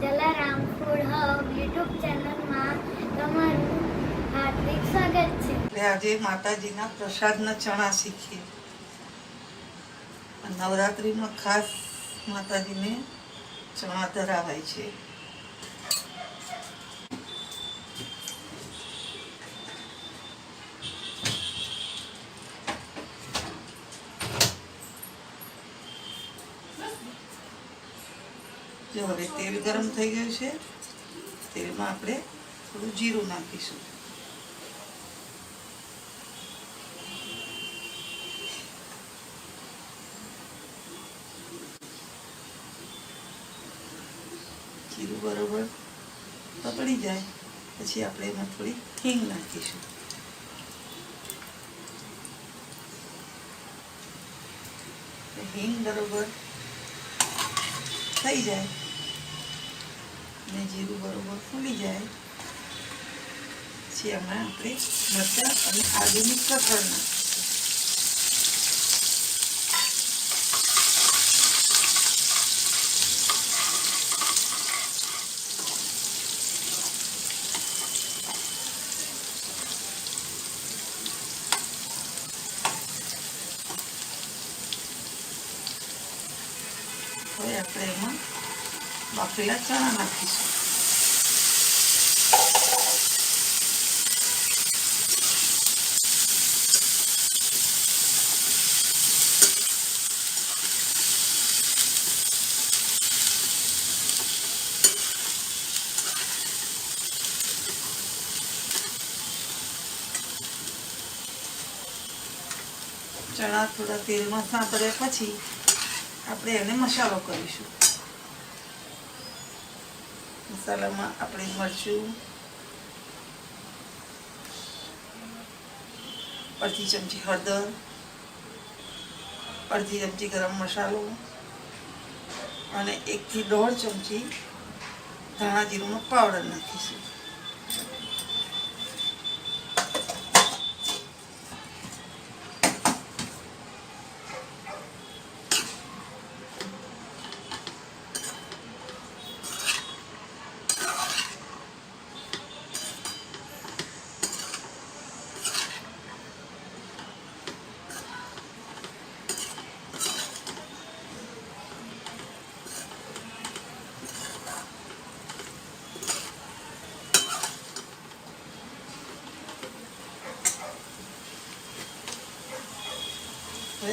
Jalaram food hub YouTube ચેનલમાં તમારું હાર્દિક સ્વાગત છે. આજે માતાજીના પ્રસાદના ચણા શીખીએ. નવરાત્રિમાં ખાસ માતાજીને ચણા ધરાવાય છે. જો હવે તેલ ગરમ થઈ ગયું છે, તેલમાં આપણે થોડું જીરું નાખીશું. જીરું બરોબર પકડી જાય, પછી આપણે એમાં થોડી હિંગ નાખીશું. હિંગ બરોબર થઈ જાય. જીરું બરોબર ફૂલી જાય પછી એમાં આપણે મરચાં અને આદુની કથળ હવે આપણે એમાં બાફેલા ચણા નાખીશું. ચણા, થોડા તેલમાં સાંતળ્યા પછી આપણે એને મસાલો કરીશું. મસાલામાં આપણે મરચું, અડધી ચમચી હળદર, અડધી ચમચી ગરમ મસાલો અને એકથી દોઢ ચમચી ધાણા જીરુંનો પાવડર નાખીશું.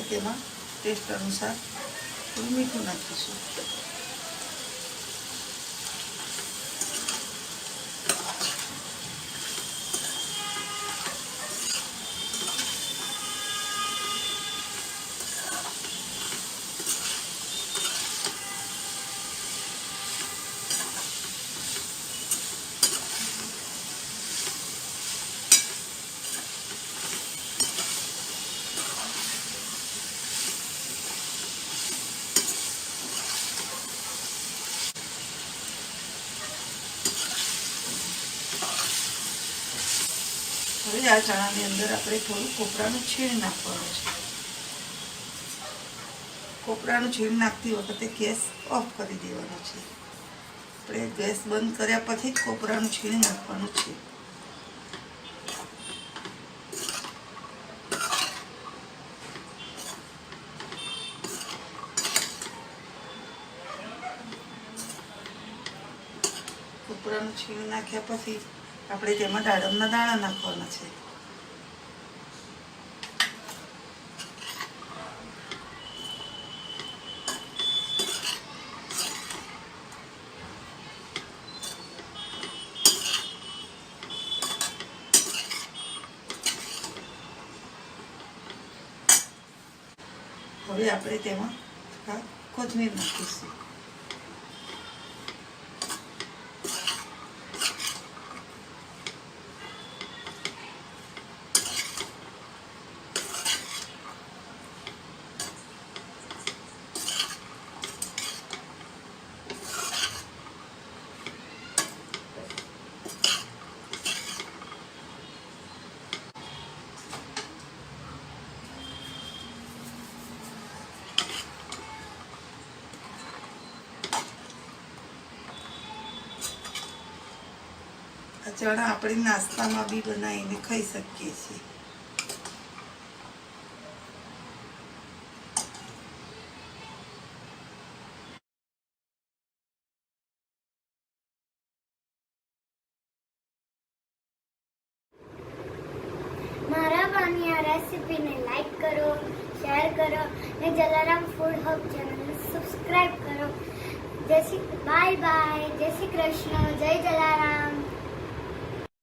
તેમાં ટેસ્ટ અનુસાર થોડું મીઠું નાખીશું હવે આ ચણાની અંદર આપણે થોડું કોપરાનું છીણ નાખવાનું છે. કોપરાનું છીણ નાખતી વખતે ગેસ ઓફ કરી દેવાનો છે. આપણે ગેસ બંધ કર્યા પછી જ કોપરાનું છીણ નાખવાનું છે. કોપરાનું છીણ નાખ્યા પછી આપણે તેમાં દાડમના દાણા નાખવાના છે. હવે આપણે તેમાં કોથમીર નાખીશું. ચણા આપણે નાસ્તામાં બી બનાવીને ખાઈ શકીએ છીએ. મારા પાની આ રેસીપીને લાઈક કરો, શેર કરો ને જલારામ ફૂડ હબ ચેનલને સબસ્ક્રાઇબ કરો. જય શ્રી, બાય બાય, જય શ્રી કૃષ્ણ, જય જલારામ.